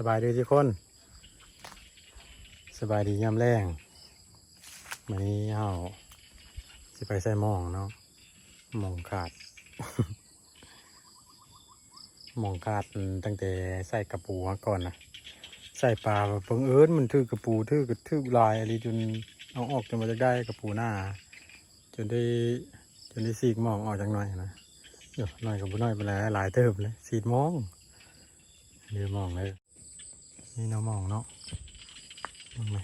สบายดีทุกคน สบายดียามแรงวันนี้เฮาสิไปใส่หมองเนาะหมองขาดหมองขาดตั้งแต่ใส่กระปูมาก่อนนะใส่ปลาแบบเพิ่งเอิญมันถือกระปูถือกระถือลายอะไรจนเอาออกจนมาจะได้กระปูหน้า จนได้จนได้สีกหมองออกจากหน่อยนะเดี๋ยวหน่อยกับบุน้อยไปแล้วหลายเติบเลยสีดหมองเดี๋ยวมองเลย นี่เนาะมองเนาะมองไหม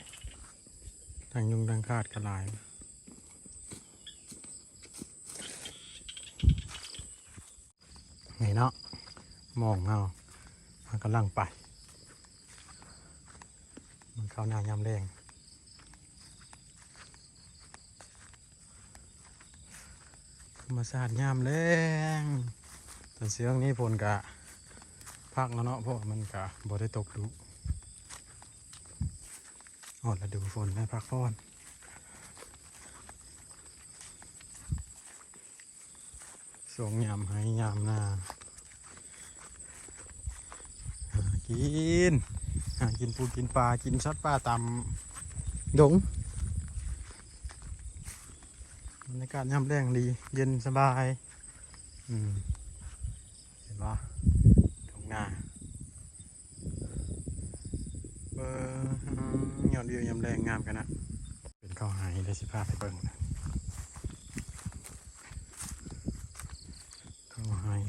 ทางยุงทางคาดกระลาย นี่เนาะมองเอามันกำลังไป มันเข้าหน้ายามแรงธรรมชาติยามแรงแต่เสียงนี้ฝนกะพักแล้วเนาะเพราะมันกะบ่ได้ตกดุ อดแล้วดูฝนได้พักผ่อนสงยามให้ยามนาหากินหากินปูกินปลากินชัดปลาตามดงบรรยากาศย่ำแรงดี เย็นสบาย อืม เห็นปะตรงนาเบอร์ ยอดวิวยำแรงงามกันนะเป็นข้าวหายได้สิพาไปเบิ่งนะข้าวหาย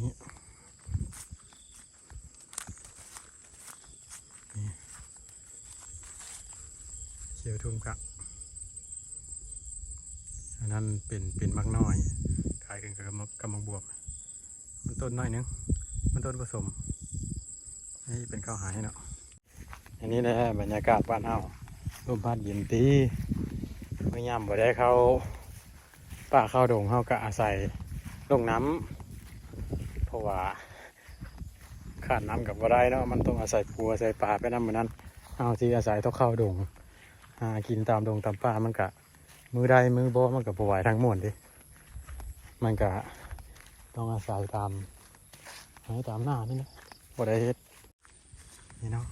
เขียวทุ่มกะอันนั้นเป็นเป็นมักน้อยขายกันกับกับมักบวบมันต้นน้อยนึงมันต้นผสมนี่เป็นข้าวหายเนาะ อันนี้แหละบรรยากาศบ้านเฮาลมพัดเย็นตีเมื่ยามบ่ได้เข้าป่าเข้าดงเฮาก็อาศัยลงน้ำเพราะว่าขาดน้ำกับบ่ได้เนาะมันต้องอาศัยปูอาศัยปลาไปน้ำเหมือนนั้นเอาที่อาศัยต้องเข้าดงหากินตามดงตามป่ามันกะมือใดมือบ่มันก็บ่ไหวทั้งหมดดิมันกะต้องอาศัยตามห้ตามหน้านี่นะบ่ได้เฮ็ดนี่เนาะ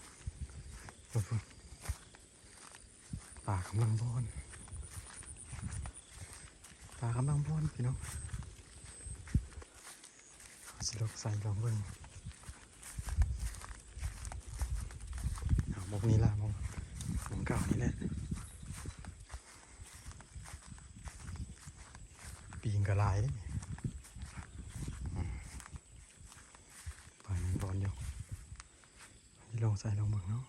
ป่ากำลังบอนป่ากำลังบอนพี่น้องเอาสิลกใส่ลองเบิ่งเอามกนี้ละหมกหมกเก่านี่แหละปีงกระลายเด้อืมไปมันร้อนอยู่ลองใส่ลองเบิ่งเนาะ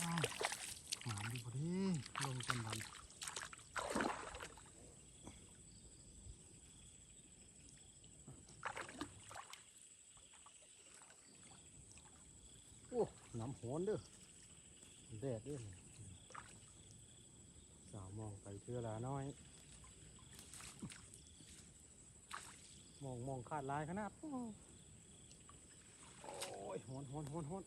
อ้าวหมามดีพอดีลงกันดันโอ้น้ำ หอนเด้อแดดเด้อสาวมองไปเพื่อละน้อย มองมองขาดลายขนาด โอ้ยหอนหอนหอนหอน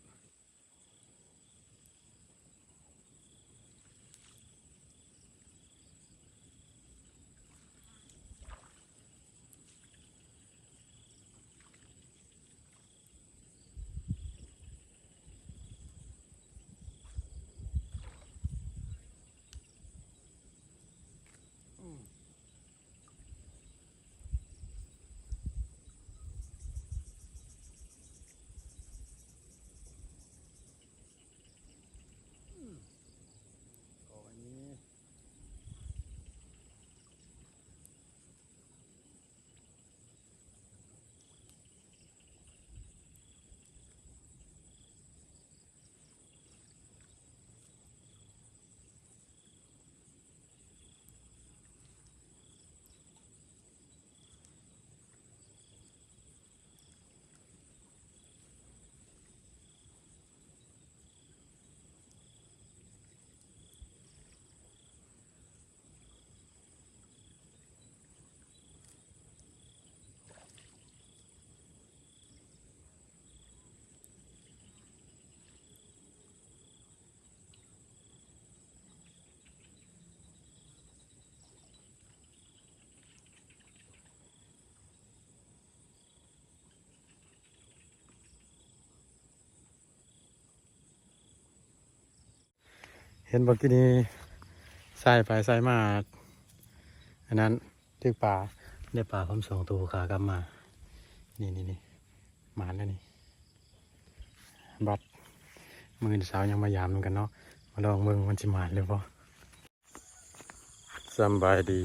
เห็นบอกกี้นี้ใส่ไปใส่มาอันนั้นทึกปลาได้ปลาพร้อมสองตัวขากลับมา นี่นี่นี่หมานแล้วนี่บัดมือสาวยังมายามเหมือนกันเนาะมาลองเมืองมันสิหมานหรือเปลยปะสบายดี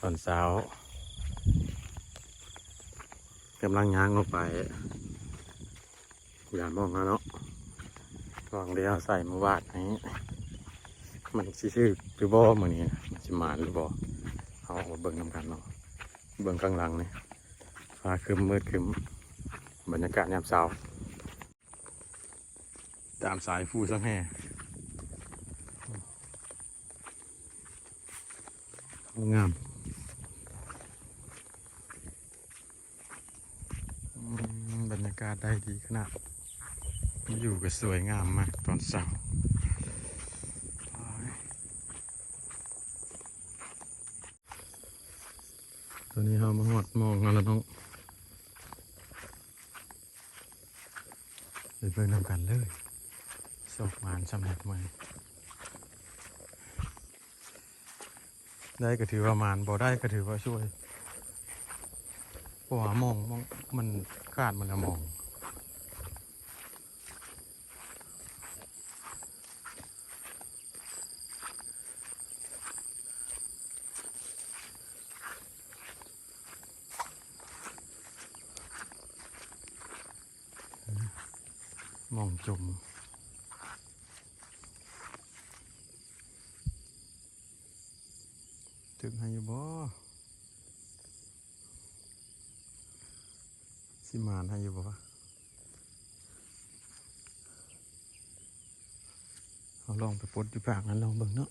ตอนเช้ากำลังย่างลงไปอย่ามองนะเนาะลองเดียวใส่มาวาดนี้ มันสิชื่อหรือบ่มือนี้นะมันสิหมานหรือบ่เอาออกมาเบิ่งนำกันเนาะเบิ่งข้างหลังนี่ฟ้าครึมมืดครึมบรรยากาศยามเช้าตามสายฟูสังแห่งามบรรยากาศได้ดีขนาดอยู่ก็สวยงามมากตอนเช้า ตัวนี้เรามาหอดมองกันแล้วต้องไปเบิ่งนำกันเลยสกมานสำเร็จไหมได้ก็ถือว่ามานบ่ได้ก็ถือว่าช่วยเพราะว่ามองมองมันขาดมันละมอง มองจมถึงให้ยูบ่สิมานให้ยูบ่เอาลองไปปลดอยู่ปากนั้นลองเบิ่งเนาะ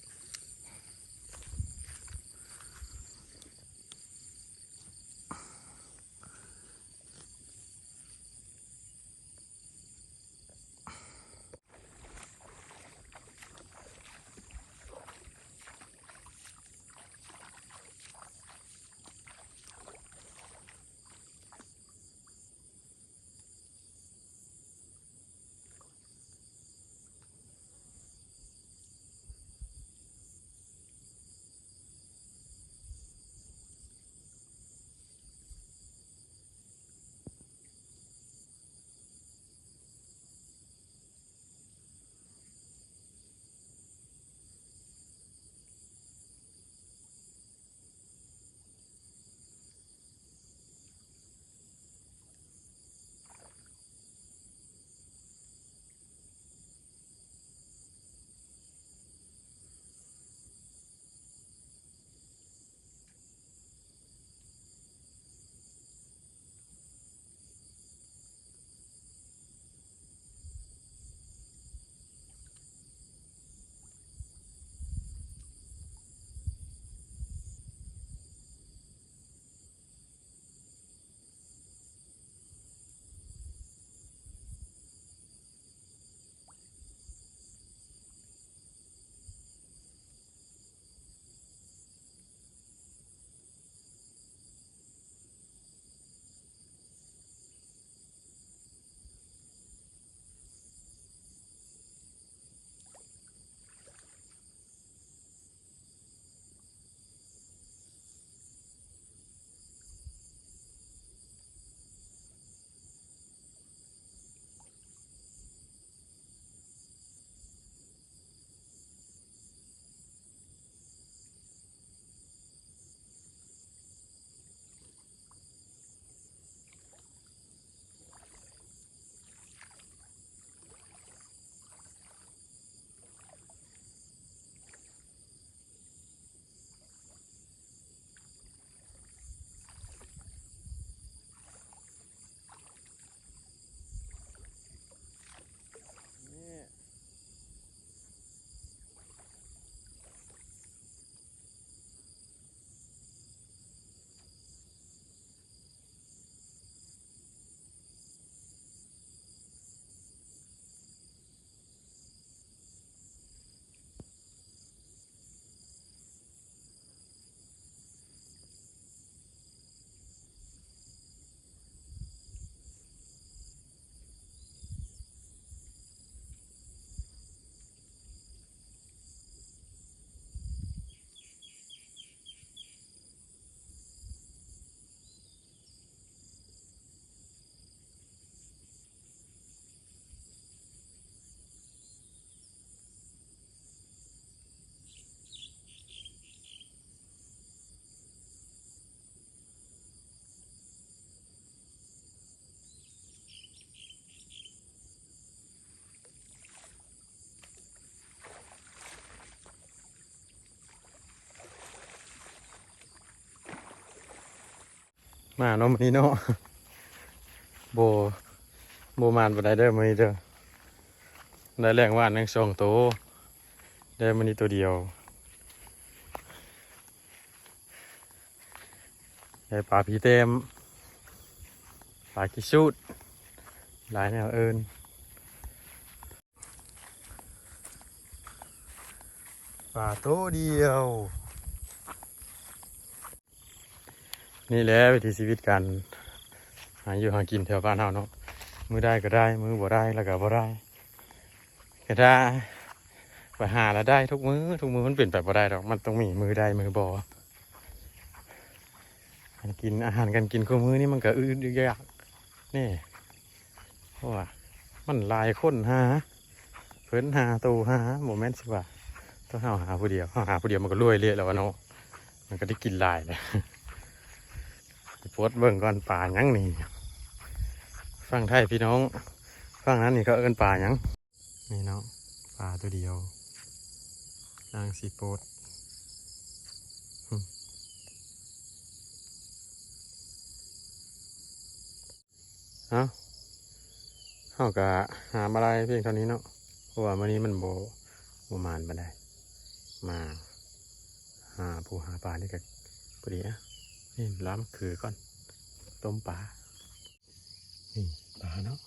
มาเนาะมื้อนี้เนาะโบโบมานบได้เด้อมื้อนี้เด้อได้แรงว่านทั้งสองโตวได้มื้อนี้ตัวเดียวได้ปลาผีเต็มปลากิชูดหลายแนวเอิญปลาโตวเดียว นี่แหละวิถีชีวิตการหาอยู่หากินแถวบ้านเฮาเนาะมือได้ก็ได้ มือบ่ได้แล้วก็บ่ได้ก็ได้ไปหาแล้วได้ทุกมือทุกมือมันเปลี่ยนไปบ่ได้ดอกมันต้องมีมือได้มือบ่การกินอาหารการกินของมือนี่มันก็อืดยากนี่เพราะว่ามันลายคนหาเพิ่นหาตูหาโมเมนต์สิว่าต้องเฮาหาผู้เดียวหาผู้เดียวมันก็รวยเละแล้วเนาะมันก็ได้กินลายเลย โพสเบิ่งก่อนป่าหยังนี่ฟังไทยพี่น้องฟังนั้นนี่ก็เอิ้นป่าหยังนี่เนาะป่าตัวเดียวนางสีโพสต์หึเอาเฮาก็หามาได้เพียงเท่านี้เนาะเพราะว่ามื้อนี้มันโบโบมานมาได้มาหาผู้หาปลานี่ก็พอดีอะ นี่ล้ามคือก่อน ต้มปลา นี่ปลาเนาะ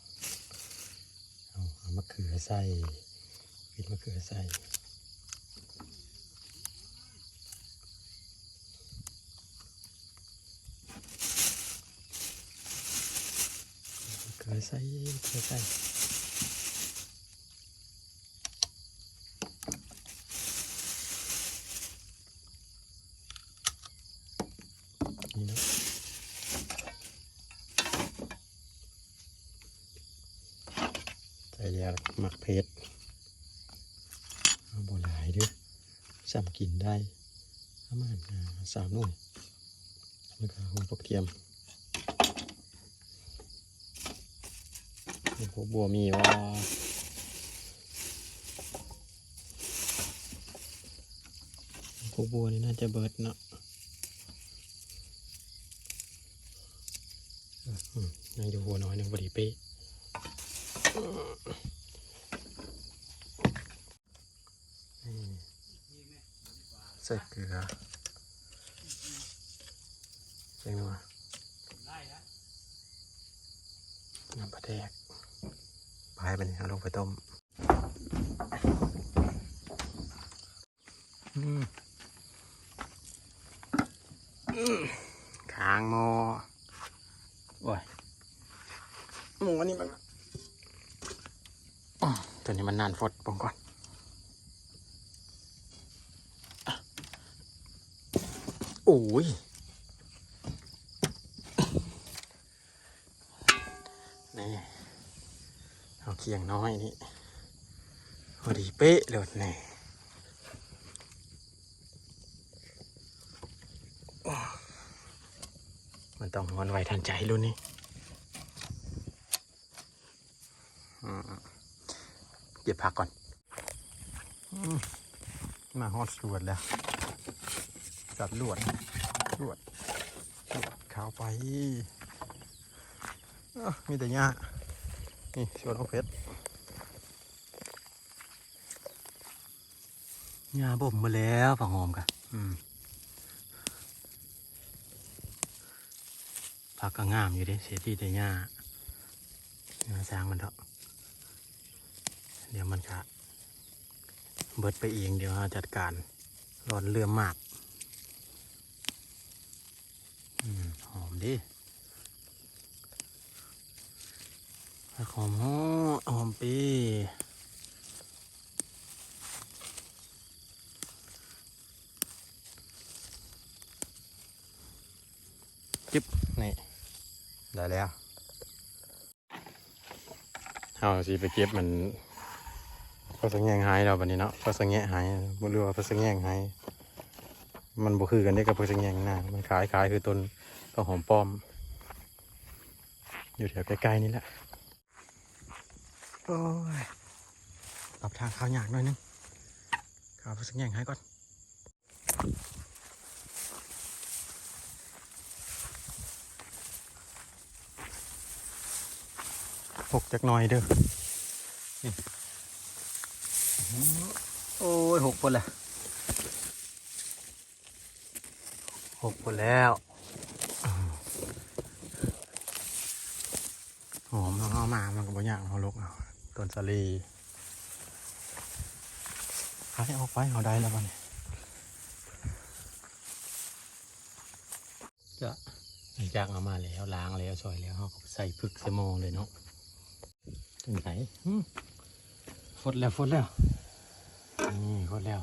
เอาเอามะเขือใส่ปิดมะเขือใส่มะเขือใส่มะเขือใส่นี่เนาะ ใส่ยาหมักเพชรเอาบ่หลายเด้วย ซ้ำกินได้ประมาณสามหน่วยแล้วก็หัวปกเทียมนี่พวกบัวมีว่าพวกบัวนี่น่าจะเบิดเนาะยังอยู่หัวน้อยหนึ่งพอดีเป๊ะ นี่ใส่เกลือเจ๋งว่ะน้ำปลาแดกปลายไปนี่เอาลงไปต้มอืมอืม คางหมอโอ้ยหมูอันนี้มันอ๋อตัวนี้มันนานฟดปงก่อนโอ้ยนี่เอาเคียงน้อยนี่พอดีเป๊ะเลยนี่มัน ต้องวันไวทันใจรุ่นนี้เก็บผักก่อนมาฮอดสวนแล้ว จัดลวดลวดลวดขาวไปมีแต่หญ้านี่สวนของเพชรหญ้าบ่มมาแล้วผักหอมกันอืม ผักก็งามอยู่ดิเสียที่แต่หญ้าหญ้าสร้างมันเถอะเดี๋ยวมันจะเบิดไปเองเดี๋ยวจัดการร้อนเรือมากอืมหอมดิหอมหอมหอมปีจิ๊บนี่ ได้แล้วเอาสิไปเก็บมันพอสังแงงหายเราบันนี้เนาะพอสังแงะหายบ่รู้ว่าพอสังแงงหายมันบ่คือกันได้กับพวกสังแยงหน้ามันขายขายคือต้นข้าวหอมป้อม อยู่แถวใกล้ๆนี่แหละโอ้ยปรับทางข้าวยากหน่อยนึงข้าวพวกสังแยงให้ก่อน หกจักหน่อยเด้อโอ้ยหกคนละหกหมดแล้วหอมเอาเข้ามามันก็บ่ยากเอาลุกเอาต้นสาลีหายออกไปเอาได้แล้วมันจะหลังจากเอามาแล้วล้างแล้วซอยแล้วเขาใส่พึกสมองเลยเนาะ ไหนอืมฟดแล้วฟดแล้วนี่ฟดแล้ว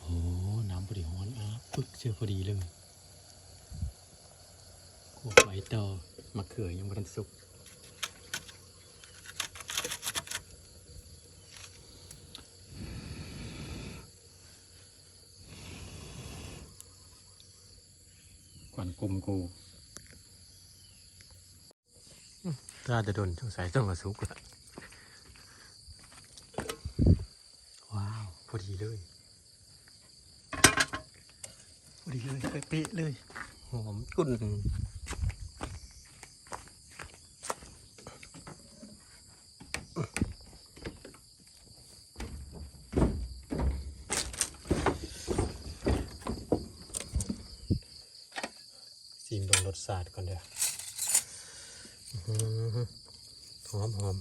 โอ้น้ำพอดีฮ้อนอะพึกเชื่อพอดีเลยขวบไว้ต่อมะเขือยังไม่ทันสุกกวนกลุ่มกูถ้าจะโดนสงสัยต้องมาสุกละว้าว พอดี เลยพอดีเลยเป๊ะๆเลย หอมกุ่นซีมลงรสชาติก่อนเด้ออื้อหือหอมหอม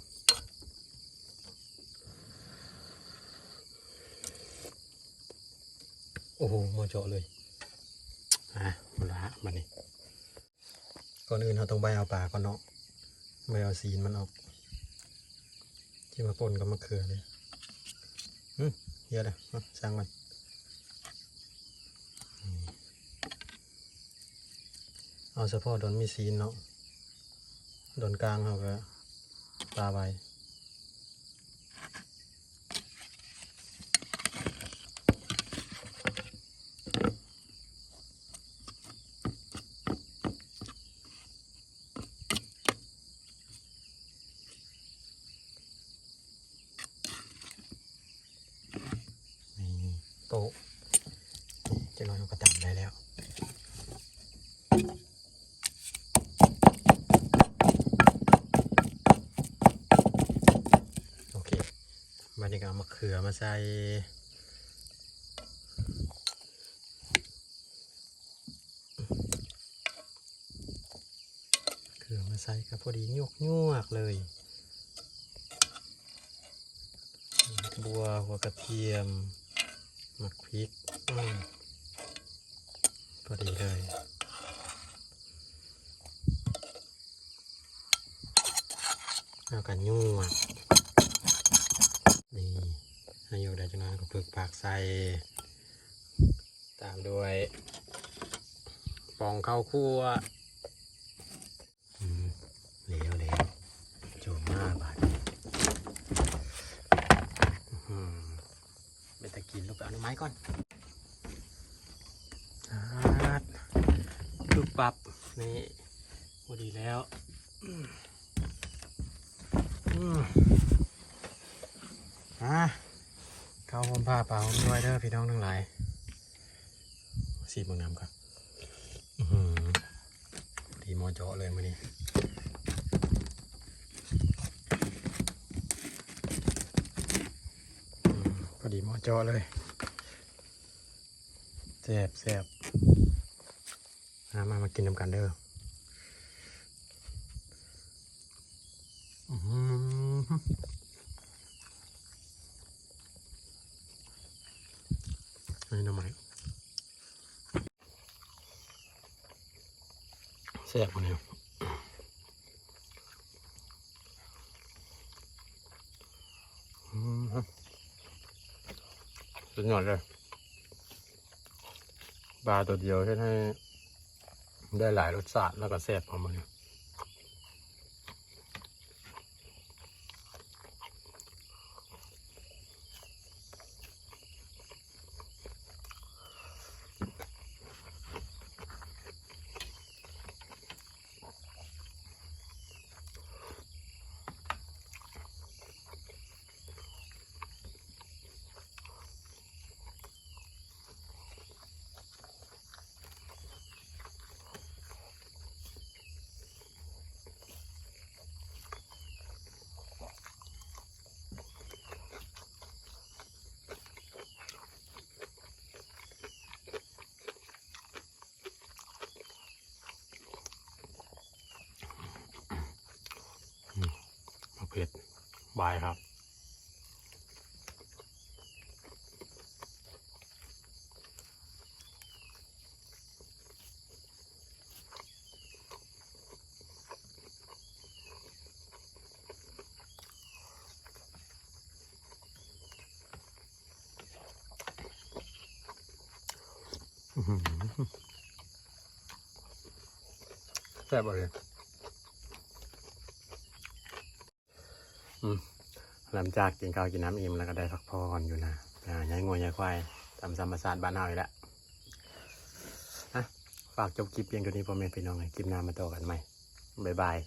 อ้โหมาเจาะเลยอะหมดละมานี่ก่อนอื่นเราต้องใบเอาปลาก่อนเนาะใบเอาสีนมันออก ที่มาปนกับมะเขือเลยอืมเยอะเลยเอาช่างมันนี่เอาเฉพาะโดนมีซีนเนาะโดนกลางเขาก็ปลาใบ นี่โต๊ะนี่เจะน้อยเราก็จำได้แล้ว โอเคบันนี้ก็เอามะเขือมา ใส่เขือมาใส่ก็พอดียกยวกเลยบัวหัวกระเทียมหมักพริกอพอดีเลยแล้วกันยวกนี่ ให้อยู่ได้จังนั้นก็พึกผักใส่ ตามด้วยปองข้าวคั่วเหลวเหลวโจมมาบาดอืมเป็นตะกินลูกไปเอาหน่อไม้ก่อนลูกปรับนี่พอดีแล้วอืม เขาผมผ้าเปล่าผมด้วยเด้อพี่น้องทั้งหลายสีบางน้ำครับพอดีมอเจาะเลยมื่อนี้พอดีมอจอเลยแซ่บแซ่บมามามากินน้ำกันเด้อหืออันนี้หน้ำไม้แซ่บมาเนี่ยอืมสุดยอดเลยปลาตัวเดียวที่ให้ได้หลายรสชาติแล้วก็แซ่บขอมันเนี่ย เผ็ดบายครับแซ่บเลยอืม หลังจากกินข้าวกินน้ำอิ่มแล้วก็ได้พักผ่อนอยู่นะอ่าย้ายงัวย้ายควายตามธรมาสตร์บ้านเฮาอีกแล้วนะฝากจบคลิปเพียงเท่านี้พ่อแม่พี่น้องคลิปหน้ามาต่อกันใหม่บ๊ายบาย